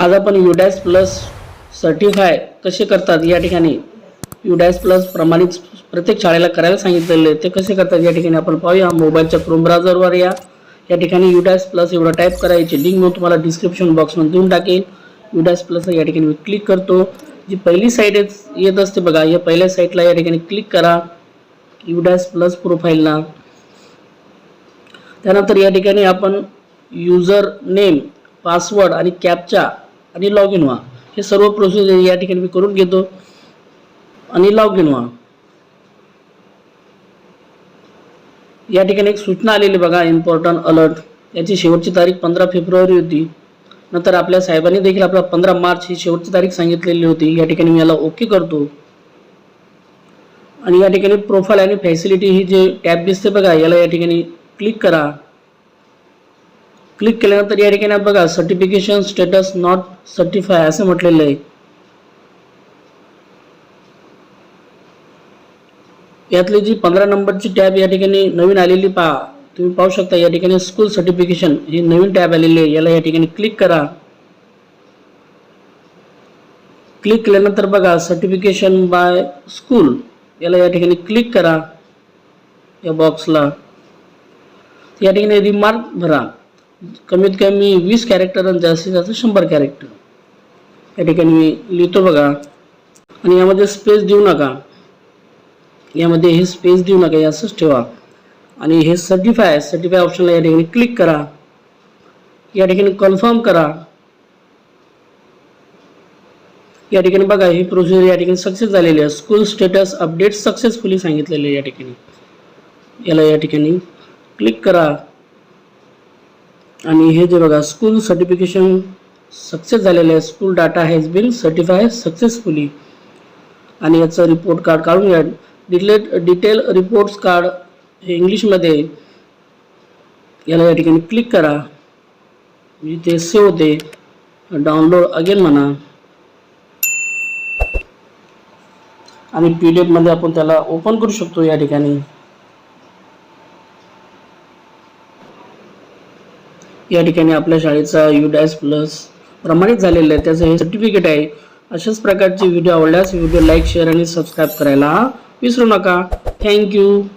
आज आपण UDISE plus certify कसे करतात या ठिकाणी? युडॅस प्लस प्रमाणित प्रत्येक शाळेला करायला सांगितलेले ते कसे करतात या ठिकाणी आपण पाहूया. मोबाईलच्या क्रोम ब्राउझरवर या. या ठिकाणी युडॅस प्लस एवढं टाईप करायची लिंक मी तुम्हाला डिस्क्रिप्शन बॉक्समध्ये देऊन टाकेल. युडॅस प्लस या ठिकाणी मी क्लिक करतो. जी पहिली साईट येत असते बघा या पहिल्या साईटला या ठिकाणी क्लिक करा. युडॅस प्लस प्रोफाईलला त्यानंतर या ठिकाणी आपण युजर नेम पासवर्ड आणि कॅपचा आणि लॉग इन व्हा. हे सर्व प्रोसेस या ठिकाणी मी करून घेतो. आणि लॉग इन व्हा. या ठिकाणी एक सूचना आलेली बघा इम्पॉर्टंट अलर्ट याची शेवटची तारीख पंधरा फेब्रुवारी होती. नंतर आपल्या साहेबांनी देखील आपला पंधरा मार्च ही शेवटची तारीख सांगितलेली होती. या ठिकाणी मी याला ओके करतो. आणि या ठिकाणी प्रोफाईल आणि फॅसिलिटी ही जे टॅब दिसते बघा याला या ठिकाणी क्लिक करा. क्लिक केल्यानंतर या ठिकाणी बघा सर्टिफिकेशन स्टेटस नॉट सर्टिफाय असं म्हटलेलं आहे. यातली जी पंधरा नंबरची टॅब या ठिकाणी नवीन आलेली पहा. तुम्ही पाहू शकता या ठिकाणी स्कूल सर्टिफिकेशन ही नवीन टॅब आलेली आहे. याला या ठिकाणी क्लिक करा. क्लिक केल्यानंतर बघा सर्टिफिकेशन बाय स्कूल याला या ठिकाणी क्लिक करा. या बॉक्सला या ठिकाणी रिमार्क भरा. कमीत कमी वीस कॅरेक्टर आणि जास्तीत जास्त शंभर कॅरेक्टर या ठिकाणी मी लिहितो बघा. आणि यामध्ये स्पेस देऊ नका. यामध्ये हे स्पेस देऊ नका असंच ठेवा. आणि हे सर्टिफाय सर्टिफाय ऑप्शनला या ठिकाणी क्लिक करा. या ठिकाणी कन्फर्म करा. या ठिकाणी बघा ही प्रोसिजर या ठिकाणी सक्सेस झालेली आहे. स्कूल स्टेटस अपडेट सक्सेसफुली सांगितलेले या ठिकाणी. याला या ठिकाणी क्लिक करा. आणि हे जे बघा स्कूल सर्टिफिकेशन सक्सेस झालेलं आहे. School data has been certify successfully आणि याचं रिपोर्ट कार्ड काढून घ्या. डिटेल डिटेल रिपोर्ट्स कार्ड हे इंग्लिशमध्ये. याला या ठिकाणी क्लिक करा. म्हणजे ते सेव होते. डाउनलोड अगेन म्हणा. आणि पी डी एफमध्ये आपण त्याला ओपन करू शकतो या ठिकाणी. या ठिकाणी आपल्या शाळेचा यू डॅश प्लस प्रमाणित झालेलं आहे. त्याचं हे सर्टिफिकेट आहे. अशाच प्रकारचे व्हिडिओ आवडल्यास व्हिडिओ लाईक शेअर आणि सबस्क्राईब करायला विसरू नका. थँक्यू